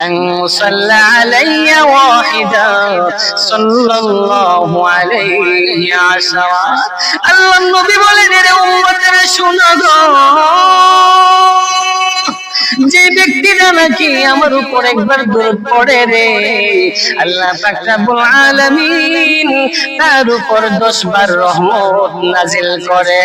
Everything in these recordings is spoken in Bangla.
أن صلى علي واحدا صلى الله عليه عشرا আল্লাহ নবী বলেন রে উম্মতের শুনো গো যে ব্যক্তিরা নাকি আমার উপর একবার দূরত পড়ে রে আল্লাহ পাক রব্বুল আলামিন তার উপর 10 বার রহমত নাজিল করে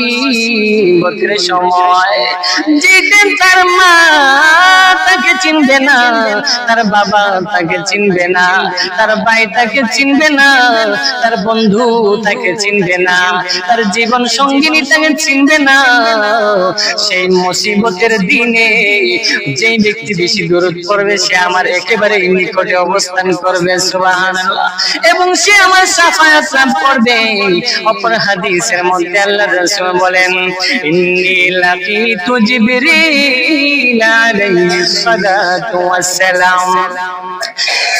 মুসিবতের সময়, যেদিন তার মা তাকে চিনবে না, তার বাবা তাকে চিনবে না, তার ভাই তাকে চিনবে না, তার বন্ধু তাকে চিনবে না, তার জীবন সঙ্গিনী তাকে চিনবে না, সেই মুসিবতের দিনে যে ব্যক্তি বেশি দূরত করবে সে আমার একেবারে নিকটে অবস্থান করবে এবং সে আমার সাফায়াত লাভ করবে। অপর হাদিসের মধ্যে আল্লাহ রাসূল বলেন ইন্নী লাকিতু জিবরিল আলাইহিস সালাতু ওয়াসসালাম।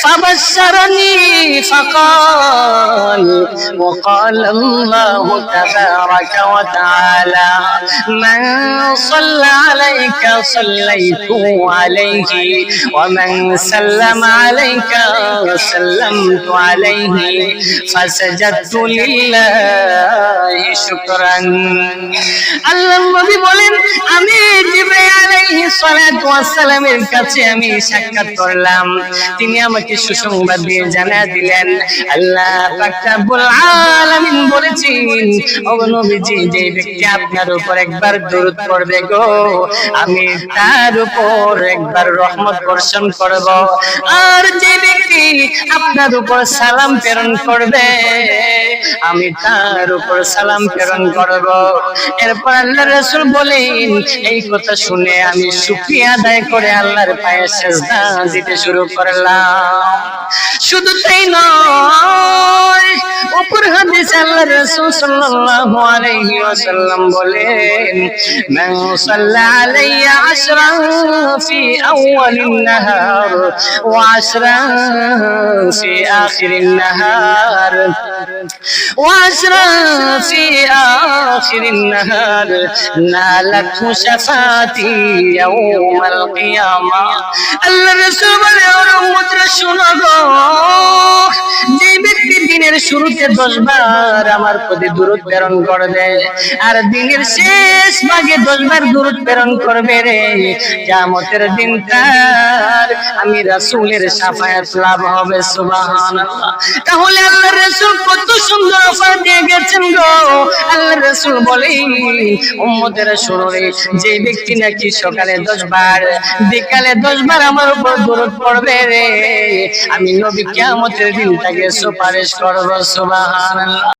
فبشرني فقال وقال الله تبارك وتعالى من صلى عليك صليت عليه ومن سلم عليك سلمت عليه فسجدت لله شكرا আল্লাহ নবী বলেন আমি জিবরাইল আলাইহিস সালাতু ওয়াস সালামের কাছে আমি সাক্ষাৎ করলাম তিনি আমাকে সুসংবাদ দিয়ে জানা দিলেন, আল্লাহ যে ব্যক্তি আপনার উপর একবার দরুদ পড়বে গো, আমি তার উপর একবার রহমত বর্ষণ করব। আর যে ব্যক্তি আপনার উপর সালাম প্রেরণ করবে, আমি তার উপর সালাম প্রেরণ করব। এরপর আল্লাহ রাসূল বলেন, এই কথা শুনে আমি শুকরিয়া আদায় করে আল্লাহর পায়ে সেজদা দিতে শুরু করলাম। শুধু তাই নয় আল্লাহ রাসূল সাল্লাল্লাহু আলাইহি ওয়াসাল্লাম বলেন মান সাল্লা আলাইয়া আশরান ফি আউয়ালিন নাহার ওয়া আশরান ফি আখিরিন নাহার ওয়া আশরান ফি আখিরিন নাহার নালাতহু শাফাতি ইয়াউমাল কিয়ামা আল্লাহ রাসূল বলে ও উম্মতরা শুনো গো শুরুতে দশবার আমার প্রতি দূরত প্রেরণ করবে। আর দিনের শেষ ভাগে দশবার দূরত প্রেরণ করবে রে। কিয়ামতের দিন তার আমি রাসূলের সাফায়াত লাভ হবে সুবহানাল্লাহ। তাহলে আল্লাহ রাসূল কত সুন্দর অফার দিয়ে গেছেন গো। রাসূল বলেন উম্মতের শুনো রে যে ব্যক্তি নাকি সকালে দশ বার, বিকালে দশ বার আমার উপর দূরত পড়বে রে। আমি নবী কিয়ামতের দিন তাকে সুপারিশ করব, সুবহানাল্লাহ।